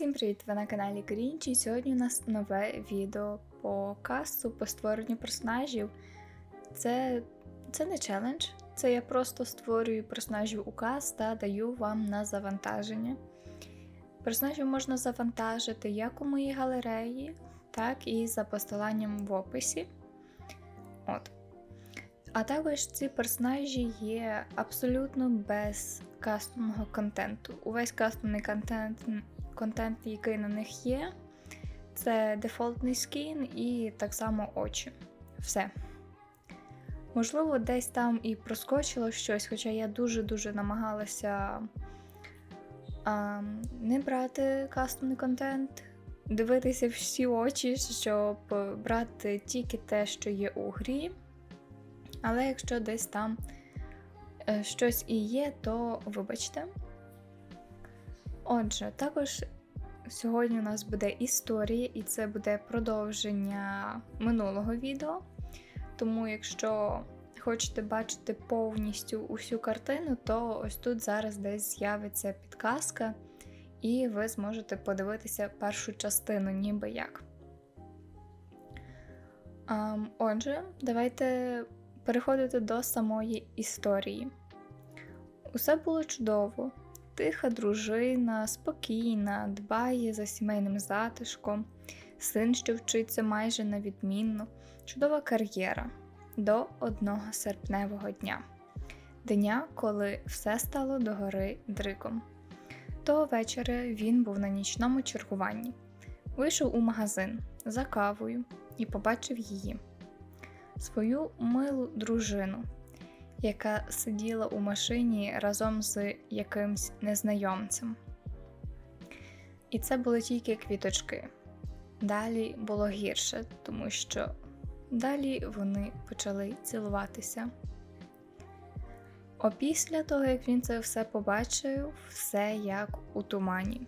Всім привіт! Ви на каналі Грінчі. Сьогодні у нас нове відео по касту, по створенню персонажів. Це, це не челендж, це я просто створюю персонажів у каст та даю вам на завантаження. Персонажів можна завантажити як у моїй галереї, так і за посиланням в описі. От. А також ці персонажі є абсолютно без кастомного контенту. Увесь кастомний контент, контент, який на них є, це дефолтний скін і так само очі. Все. Можливо, десь там і проскочило щось, хоча я дуже-дуже намагалася а, не брати кастомний контент, дивитися всі очі, щоб брати тільки те, що є у грі. Але якщо десь там е, щось і є, то вибачте. Отже, також сьогодні у нас буде історія, і це буде продовження минулого відео. Тому, якщо хочете бачити повністю усю картину, то ось тут зараз десь з'явиться підказка, і ви зможете подивитися першу частину, ніби як. Отже, давайте переходити до самої історії. Усе було чудово. Тиха дружина, спокійна, дбає за сімейним затишком, син, що вчиться майже на відмінно, чудова кар'єра до одного серпневого дня, дня, коли все стало догори дриком. Того вечора він був на нічному чергуванні, вийшов у магазин за кавою і побачив її, свою милу дружину яка сиділа у машині разом з якимсь незнайомцем. І це були тільки квіточки. Далі було гірше, тому що далі вони почали цілуватися. Опісля того, як він це все побачив, все як у тумані.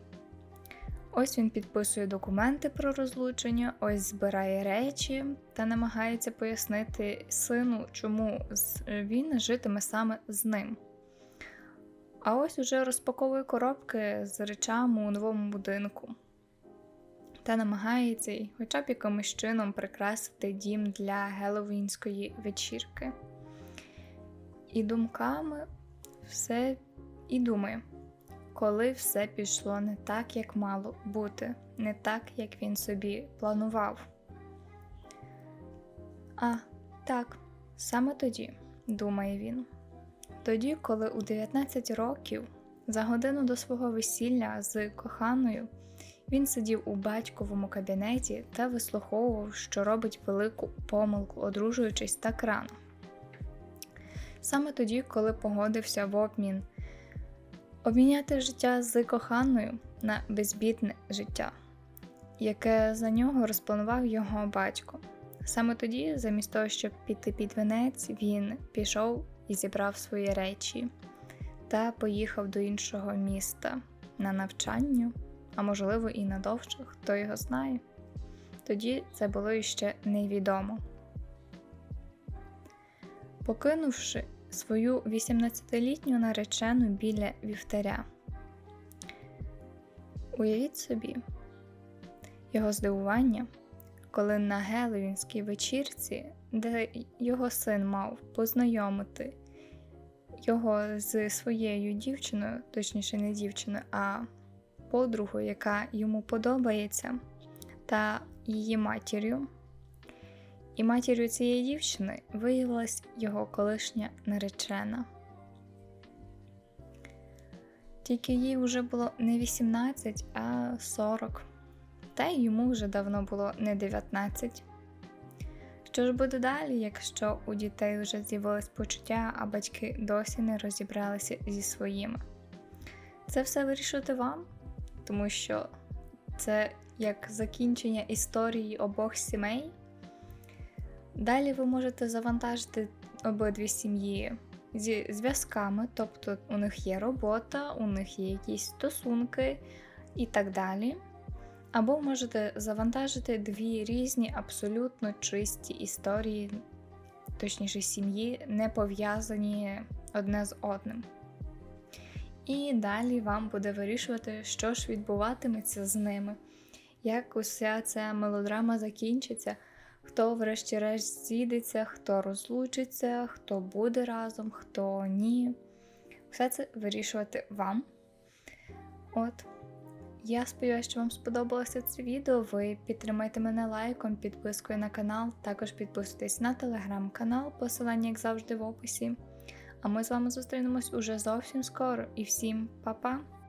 Ось він підписує документи про розлучення, ось збирає речі та намагається пояснити сину, чому він житиме саме з ним. А ось уже розпаковує коробки з речами у новому будинку та намагається хоча б якимось чином прикрасити дім для геловінської вечірки. І думками все і думає коли все пішло не так, як мало бути, не так, як він собі планував. А, так, саме тоді, думає він. Тоді, коли у 19 років, за годину до свого весілля з коханою, він сидів у батьковому кабінеті та вислуховував, що робить велику помилку, одружуючись так рано. Саме тоді, коли погодився в обмін обміняти життя з коханою на безбідне життя, яке за нього розпланував його батько. Саме тоді, замість того, щоб піти під венець, він пішов і зібрав свої речі та поїхав до іншого міста на навчання, а можливо і на довше, хто його знає. Тоді це було іще невідомо. Покинувши свою 18-літню наречену біля вівтаря. Уявіть собі, його здивування, коли на Геловінській вечірці, де його син мав познайомити його з своєю дівчиною, точніше, не дівчиною, а подругою, яка йому подобається, та її матір'ю. І матір'ю цієї дівчини виявилась його колишня наречена. Тільки їй вже було не 18, а 40, та й йому вже давно було не 19. Що ж буде далі, якщо у дітей вже з'явилось почуття, а батьки досі не розібралися зі своїми? Це все вирішити вам, тому що це як закінчення історії обох сімей. Далі ви можете завантажити обидві сім'ї зі зв'язками, тобто у них є робота, у них є якісь стосунки і так далі. Або можете завантажити дві різні абсолютно чисті історії, точніше, сім'ї, не пов'язані одне з одним. І далі вам буде вирішувати, що ж відбуватиметься з ними, як уся ця мелодрама закінчиться, хто врешті-решт зійдеться, хто розлучиться, хто буде разом, хто ні. Все це вирішувати вам. От. Я сподіваюся, що вам сподобалося це відео. Ви підтримайте мене лайком, підпискою на канал, також підписуйтесь на телеграм-канал, посилання, як завжди, в описі. А ми з вами зустрінемось уже зовсім скоро і всім па-па!